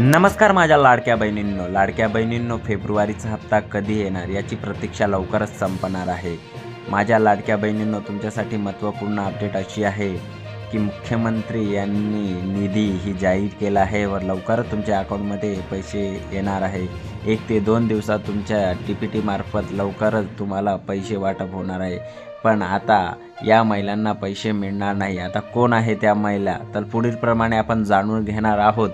नमस्कार माझ्या लाडक्या बहिणींनो. लाडक्या बहिणींनो फेब्रुवारीचा हप्ता कधी येणार याची प्रतीक्षा लवकरच संपणार आहे. माझ्या लाडक्या बहिणींनो तुमच्यासाठी महत्त्वपूर्ण अपडेट अशी आहे की मुख्यमंत्री यांनी निधी ही जाहीर केला आहे व लवकरच तुमच्या अकाउंटमध्ये पैसे येणार आहे. एक ते दोन दिवसात तुमच्या टी पी टीमार्फत लवकरच तुम्हाला पैसे वाटप होणार आहे. पण आता या महिलांना पैसे मिळणार नाही. आता कोण आहे त्या महिला? तर पुढीलप्रमाणे आपण जाणून घेणार आहोत.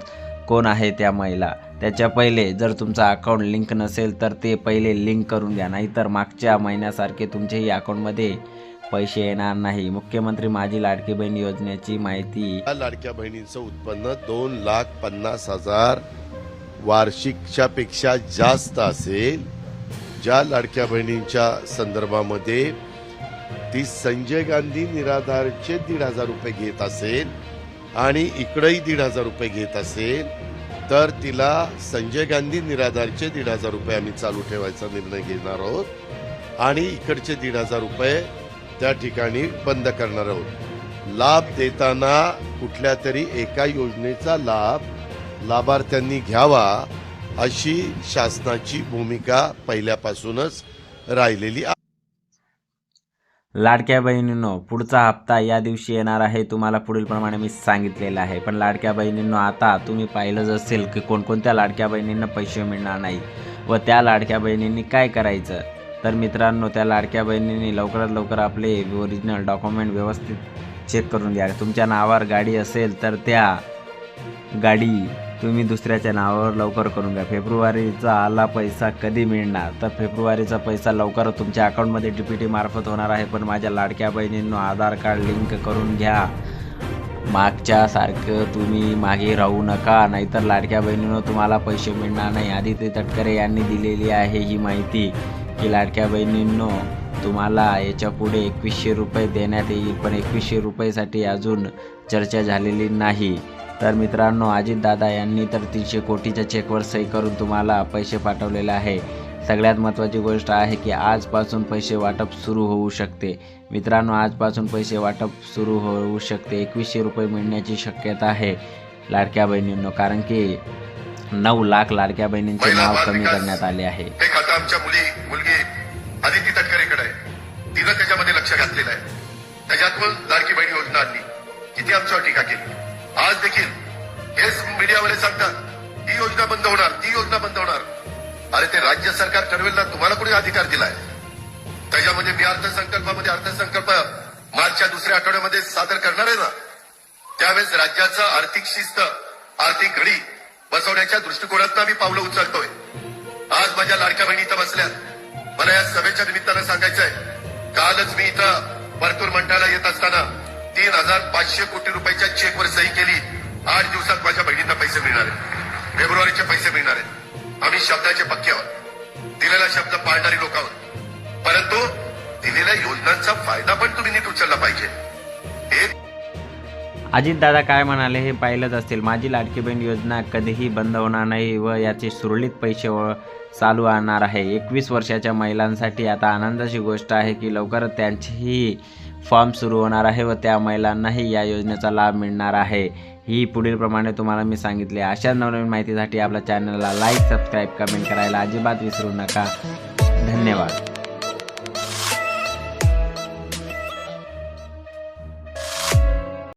कोण आहे त्या महिला? त्याच्या पहिले जर तुमचा अकाउंट लिंक नसेल तर ते पहिले लिंक करून घ्या. नाहीतर मागच्या महिन्यासारखे तुमच्याही अकाउंटमध्ये पैसे येणार नाही. मुख्यमंत्री माझी लाडकी बहीण योजनेची माहिती. या लाडक्या बहिणींचं उत्पन्न दोन लाख पन्नास हजार वार्षिकच्या पेक्षा जास्त असेल. ज्या लाडक्या बहिणींच्या संदर्भामध्ये ती संजय गांधी निराधारचे दीड हजार रुपये घेत असेल. आणि इकडंही दीड हजार रुपये घेत असेल तर तिला संजय गांधी निराधारचे दीड हजार रुपये आम्ही चालू ठेवायचा निर्णय घेणार आहोत. आणि इकडचे दीड हजार रुपये त्या ठिकाणी बंद करणार आहोत. लाभ देताना कुठल्या तरी एका योजनेचा लाभ लाभार्थ्यांनी घ्यावा अशी शासनाची भूमिका पहिल्यापासूनच राहिलेली आहे. लाडक्या बहिणींनो पुढचा हप्ता या दिवशी येणार आहे. तुम्हाला पुढीलप्रमाणे मी सांगितलेलं आहे. पण लाडक्या बहिणींनो आता तुम्ही पाहिलंच असेल की कोणकोणत्या लाडक्या बहिणींना पैसे मिळणार नाही. व त्या लाडक्या बहिणींनी काय करायचं? तर मित्रांनो त्या लाडक्या बहिणींनी लवकरात लवकर आपले ओरिजिनल डॉक्युमेंट व्यवस्थित चेक करून घ्या. तुमच्या नावावर गाडी असेल तर त्या गाडी तुम्ही दुसऱ्याच्या नावावर लवकर करून घ्या. फेब्रुवारीचा आला पैसा कधी मिळणार? तर फेब्रुवारीचा पैसा लवकर तुमच्या अकाउंटमध्ये डी पी टी मार्फत होणार आहे पण माझ्या लाडक्या बहिणींनो आधार कार्ड लिंक करून घ्या. मागच्या सारखं तुम्ही मागे राहू नका नाहीतर लाडक्या बहिणीनं तुम्हाला पैसे मिळणार नाही. आदित्य तटकरे यांनी दिलेली आहे ही माहिती की लाडक्या बहिणींनो तुम्हाला याच्यापुढे एकवीसशे रुपये देण्यात येईल पण एकवीसशे रुपयेसाठी अजून चर्चा झालेली नाही. तर मित्रांनो अजितदादा यांनी तर तीनशे कोटीच्या चेकवर सही करून तुम्हाला पैसे पाठवलेले आहे. सगळ्यात महत्त्वाची गोष्ट आहे की आजपासून पैसे वाटप सुरू होऊ शकते. मित्रांनो आजपासून पैसे वाटप सुरू होऊ शकते. एकवीसशे रुपये मिळण्याची शक्यता आहे लाडक्या बहिणींनो कारण की नऊ लाख लाडक्या बहिणींचे नाव कमी करण्यात आले आहे. हे खातं आमच्या मुली मुलगी आदिती तटकरेकडे आहे. तिनं त्याच्यामध्ये लक्ष घातलेलं आहे. लाडकी बहीण योजना आणली. आमच्यावर टीका केली. आज देखील हेच मीडियावाले सांगतात ही योजना बंद होणार ती योजना बंद होणार. अरे ते राज्य सरकार ठरवेल ना तुम्हाला कोणी अधिकार दिलाय? त्याच्यामध्ये मी अर्थसंकल्पामध्ये अर्थसंकल्प मार्चच्या दुसऱ्या आठवड्यामध्ये सादर करणार आहे ना? त्यावेळेस राज्याचं आर्थिक शिस्त आर्थिक घडी बसवण्याच्या दृष्टिकोनातून आम्ही पावलं उचलतोय. आज माझ्या लाडक्या बहिणी इथं बसल्या. मला या सभेच्या निमित्तानं सांगायचंय कालच मी इथं परतूर मंडळाला येत असताना तीन हजार पाचशे कोटी रुपयाच्या चेकवर सही केली. आठ दिवसात माझ्या बहिणींना पैसे मिळणार आहेत. फेब्रुवारीचे पैसे मिळणार आहेत. आम्ही शब्दाचे पक्के आहोत. दिलेला शब्द पाळणारी लोक आहोत. परंतु दिलेल्या योजनांचा फायदा पण तुम्ही नीट उचलला पाहिजे. हे अजितदादा काय म्हणाले हे पाहिलंच असतील. माझी लाडकी बहीण योजना कधीही बंद होणार नाही व याचे सुरळीत पैसे व चालू आणणार आहे. एकवीस वर्षाच्या महिलांसाठी आता आनंदाची गोष्ट आहे की लवकरच त्यांचीही फॉर्म सुरू होणार आहे व त्या महिलांनाही या योजनेचा लाभ मिळणार आहे. ही पुढीलप्रमाणे तुम्हाला मी सांगितले. अशा नवनवीन माहितीसाठी आपल्या चॅनलला लाईक सबस्क्राईब कमेंट करायला अजिबात विसरू नका. धन्यवाद.